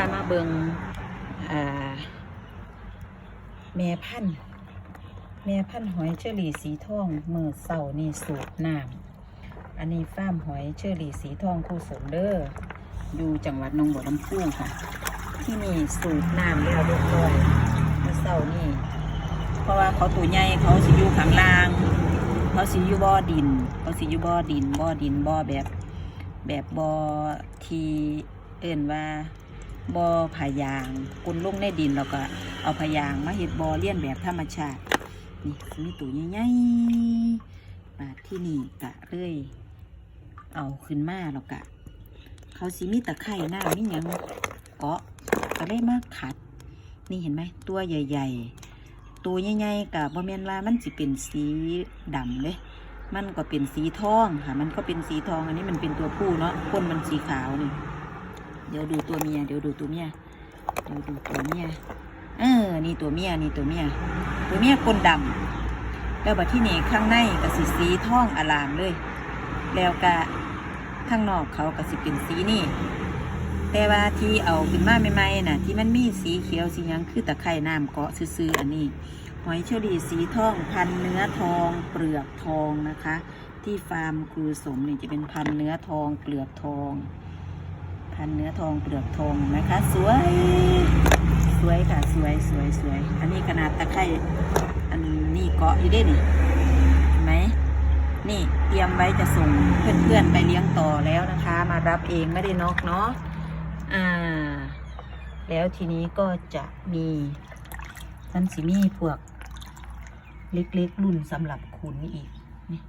ามาเบิงแม่พันธ์แม่พันธ์หอยเชอรี่สีทองมือเสานี่สูบน้ำอันนี้ฟาร์มหอยเชอรี่สีทองคู่สมเด้ออยู่จังหวัดนองบัวลำพูค่ะ ที่นี่สูบน้ำแล้วเรียบร้อยมือเสานี่ เพราะว่าเขาตัวใหญ่เขาสิอยู่ข้างล่าง เขาสิอยู่บ่อดิน เขาสิอยู่บ่อดินบ่อดินบ่อแบบ แบบบ่อที่เอิ่นว่า บ่อผายางกุนลงในดินแล้วก็ เอาผายางมาเฮ็ดบ่อเลี้ยนแบบธรรมชาติ นี่มีตัวใหญ่ๆบาที่นี่กะเลยเอาขึ้นมาแล้วกะ เขาสิมีตะไคร่หน้ามีหยังเกาะก็เลยมากขัด นี่เห็นไหมตัวใหญ่ ๆ ตัวใหญ่ๆกับบ่แม่นว่ามันสิเป็นสีดำเลยมันก็เป็นสีทองค่ะ มันก็เป็นสีทอง อันนี้มันเป็นตัวผู้เนาะก้นมันสีขาวนี่ เดี๋ยวดูตัวเมีย เดี๋ยวดูตัวเมีย เดี๋ยวดูตัวเมีย เออ นี่ตัวเมีย นี่ตัวเมีย ตัวเมียก้นดำแล้วบัดที่นี่ข้างในก็สีสีทองอลามเลย แล้วก็ข้างนอกเขาก็สิเป็นสีนี่ แต่ว่าที่เอาขึ้นมาใหม่ๆน่ะ ที่มันมีสีเขียวสียังคือตะไคร่น้ำเกาะซื่อๆอันนี้ หอยเชอรี่สีทอง พันเนื้อทอง เปลือกทองนะคะ ที่ฟาร์มครูสมนี่จะเป็นพันเนื้อทอง เปลือกทอง พันเนื้อทองเปลือกทองนะคะ สวย สวยค่ะ สวยสวยสวย อันนี้ขนาดตะไคร่อันนี้เกาะอยู่ได้นี่เห็นไหมนี่เตรียมไว้จะส่งเพื่อนๆไปเลี้ยงต่อแล้วนะคะ มารับเองไม่ได้นอกเนาะอ่า แล้วทีนี้ก็จะมีมันสิมีพวก เล็กๆ รุ่นสำหรับขุนอีกนี่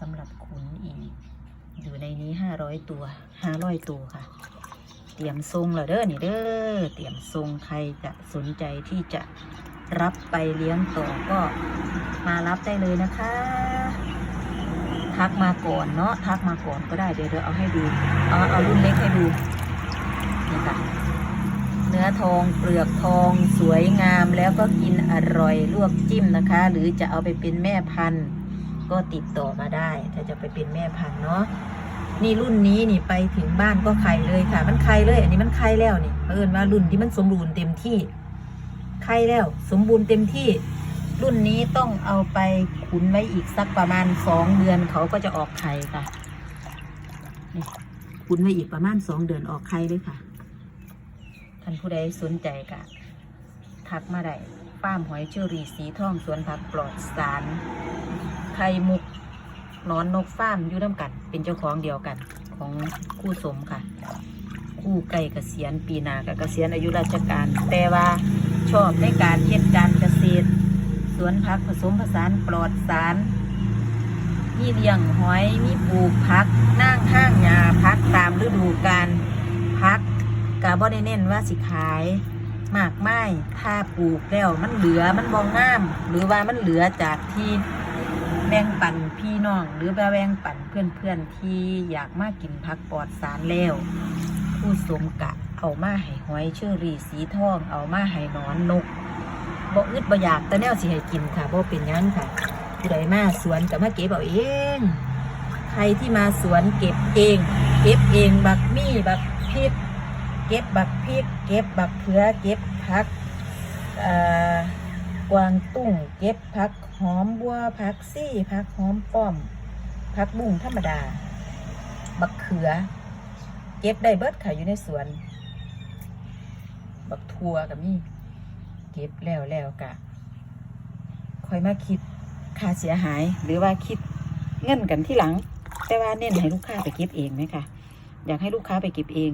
สำหรับขุนอีก อยู่ในนี้ห้าร้อยตัวห้าร้อยตัวค่ะ เตรียมทรงแล้วเด้อนี่เด้อเตรียมทรงใครจะสนใจที่จะรับไปเลี้ยงต่อก็มารับได้เลยนะคะ ทักมาก่อนเนาะทักมาก่อนก็ได้เดี๋ยวเดี๋ยวเอาให้ดูเอาเอารุ่นเล็กให้ดูนี่ค่ะเนื้อทองเปลือกทองสวยงามแล้วก็กินอร่อยลวกจิ้มนะคะ หรือจะเอาไปเป็นแม่พันธุ์ ก็ติดต่อมาได้ถ้าจะไปเป็นแม่พันธุ์เนาะนี่รุ่นนี้นี่ไปถึงบ้านก็ไข่เลยค่ะ มันไข่เลย อันนี้มันไข่แล้วนี่เอิญว่ารุ่นที่มันสมบูรณ์เต็มที่ไข่แล้ว สมบูรณ์เต็มที่ รุ่นนี้ต้องเอาไปขุนไว้อีกสักประมาณสองเดือนเขาก็จะออกไข่ค่ะนี่ขุนไว้อีกประมาณสองเดือนออกไข่เลยค่ะท่านผู้ใดสนใจกะทักมาได้ป้ามหอยเชอรี่สีทองสวนผักปลอดสาร ไข่มุกนอนนกฟ้ามอยู่น้ำกัน เป็นเจ้าของเดียวกัน ของคู่สมค่ะ คู่ไก่กเกษียณปีนากับเกษียณอายุราชการ แต่ว่าชอบในการเฮ็ดการเกษตร สวนผักผสมผสานปลอดสาร มีเลี้ยงหอย มีปลูกผัก นั่งข้างหญ้าพักตามฤดูกาลพักกาบ่ได้เน้นว่าสิขายมากไม้ถ้าปลูกแล้วมันเหลือมันบ่งาม หรือว่ามันเหลือจากที่ แบ่งปันพี่น้องหรือแบ่งปันเพื่อนๆที่อยากมากินผักปลอดสารแล้วผู้สมกะเอามาให้หอยเชอรี่สีทอง เอามาให้นอนนกบ่อึดบ่อยากแต่แนวสิให้กินค่ะบ่เป็นหยังค่ะผู้ใดมาสวนก็มาเก็บเอาเอง ใครที่มาสวนเก็บเอง เก็บเองบักมี่บักพริกเก็บบักพริก เก็บบักเขือเก็บผักเอ่อ กวางตุ้งเก็บผักหอมบัวผักซี่ผักหอมป้อมผักบุ้งธรรมดา บักเขือ เก็บได้เบิดค่ะอยู่ในสวน บักทัวกับมี่เก็บแล้วแล้วกะคอยมาคิดค่าเสียหายหรือว่าคิดเงินกันที่หลัง แต่ว่าเน้นให้ลูกค้าไปเก็บเองไหมคะอยากให้ลูกค้าไปเก็บเอง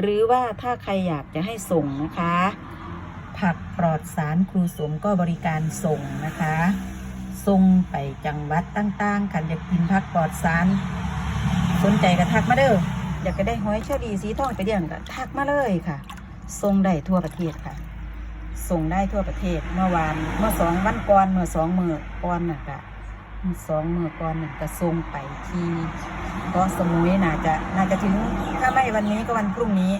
หรือว่าถ้าใครอยากจะให้ส่งนะคะ ผักปลอดสารครูสมก็บริการส่งนะคะ ส่งไปจังหวัดต่างๆกันอยากกินผักปลอดสาร สนใจก็ทักมาเด้ออยากจะได้หอยเชอรี่สีทองไปเลี้ยงก็ทักมาเลยค่ะส่งได้ทั่วประเทศค่ะส่งได้ทั่วประเทศเมื่อวานเมื่อสองวันก่อนเมื่อสองมือก่อนน่ะค่ะสองมือก่อนน่ะก็ส่งไปที่กาะสมุยน่าจะน่าจะถึงถ้าไม่วันนี้ก็วันพรุ่งนี้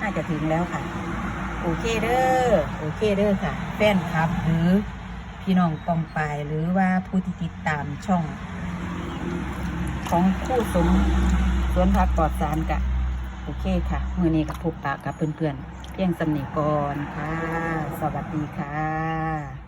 น่าจะถึงแล้วค่ะ โอเคเด้อโอเคเด้อค่ะ แฟนคลับ หรือพี่น้องกองปลายหรือว่าผู้ที่ติดตามช่อง ของคู่สมสวนพักปลอดสารกะ โอเคค่ะมือนี้กับพบปะกับเพื่อนๆเพียงสำนีก่อนค่ะ สวัสดีค่ะ